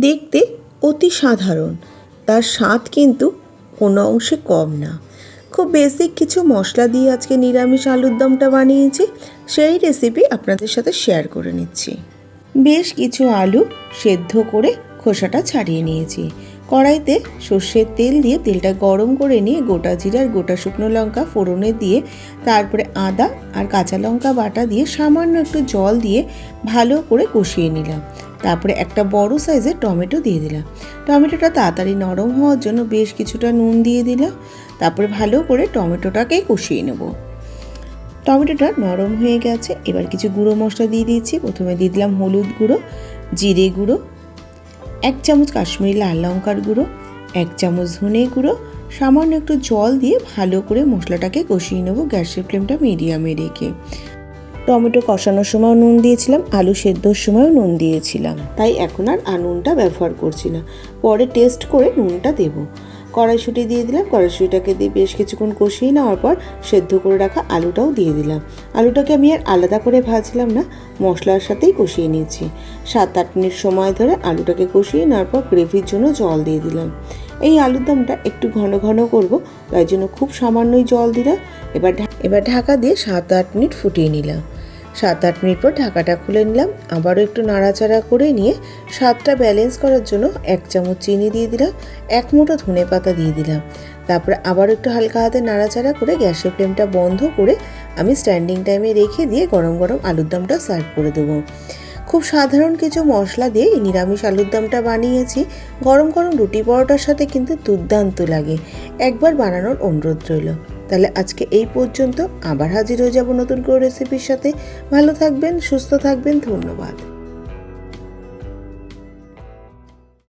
দেখতে অতি সাধারণ। তার স্বাদ কিন্তু কোনো অংশে কম না। খুব বেসিক কিছু মশলা দিয়ে আজকে নিরামিষ আলুর দমটা বানিয়েছি, সেই রেসিপি আপনাদের সাথে শেয়ার করে নিচ্ছি। বেশ কিছু আলু সেদ্ধ করে খোসাটা ছাড়িয়ে নিয়েছি। কড়াইতে সর্ষের তেল দিয়ে তেলটা গরম করে নিয়ে গোটা জিরা আর গোটা শুকনো লঙ্কা ফোড়নে দিয়ে তারপরে আদা আর কাঁচা লঙ্কা বাটা দিয়ে সামান্য একটু জল দিয়ে ভালো করে কষিয়ে নিলাম। তারপরে একটা বড় সাইজের টমেটো দিয়ে দিলাম। টমেটোটা তাড়াতাড়ি নরম হওয়ার জন্য বেশ কিছুটা নুন দিয়ে দিলাম। তারপরে ভালো করে টমেটোটাকেই কষিয়ে নেব। টমেটোটা নরম হয়ে গেছে। এবার কিছু গুঁড়ো মশলা দিয়ে দিয়েছি। প্রথমে দিয়ে দিলাম হলুদ গুঁড়ো, জিরে গুঁড়ো এক চামচ কাশ্মীরি লাল লঙ্কার গুঁড়ো, এক চামচ ধনে গুঁড়ো, সামান্য একটু জল দিয়ে ভালো করে মশলাটাকে কষিয়ে নেব গ্যাসের ফ্লেমটা মিডিয়ামে রেখে। টমেটো কষানোর সময় নুন দিয়েছিলাম, আলু সেদ্ধর সময়ও নুন দিয়েছিলাম। তাই এখন আর নুনটা ব্যবহার করছি না। পরে টেস্ট করে নুনটা দেবো। কড়াইশুঁটি দিয়ে দিলাম। কড়াইশুঁটিটাকে দিয়ে বেশ কিছুক্ষণ কষিয়ে নেওয়ার পর সেদ্ধ করে রাখা আলুটাও দিয়ে দিলাম। আলুটাকে আমি আর আলাদা করে ভাজলাম না, মশলার সাথেই কষিয়ে নিয়েছি। সাত আট মিনিট সময় ধরে আলুটাকে কষিয়ে নেওয়ার পর গ্রেভির জন্য জল দিয়ে দিলাম। এই আলুর দমটা একটু ঘন ঘন করব, তাই জন্য খুব সামান্যই জল দিলাম। এবার এবার ঢাকা দিয়ে সাত আট মিনিট ফুটিয়ে নিলাম। সাত আট মিনিট পর ঢাকাটা খুলে নিলাম। আবারও একটু নাড়াচাড়া করে নিয়ে স্বাদটা ব্যালেন্স করার জন্য এক চামচ চিনি দিয়ে দিলাম, এক মুঠো ধনে পাতা দিয়ে দিলাম। তারপরে আবার একটু হালকা হাতে নাড়াচাড়া করে গ্যাসের ফ্লেমটা বন্ধ করে আমি স্ট্যান্ডিং টাইমে রেখে দিয়ে গরম গরম আলুর দমটা সার্ভ করে দেবো। খুব সাধারণ কিছু মশলা দিয়ে এই নিরামিষ আলুর দমটা বানিয়েছি। গরম গরম রুটি পরোটার সাথে কিন্তু দুর্দান্ত লাগে। একবার বানানোর অনুরোধ রইল। তাহলে আজকে এই পর্যন্ত আবার হাজির হয়ে যাব নতুন করে রেসিপির সাথে। ভালো থাকবেন, সুস্থ থাকবেন, ধন্যবাদ।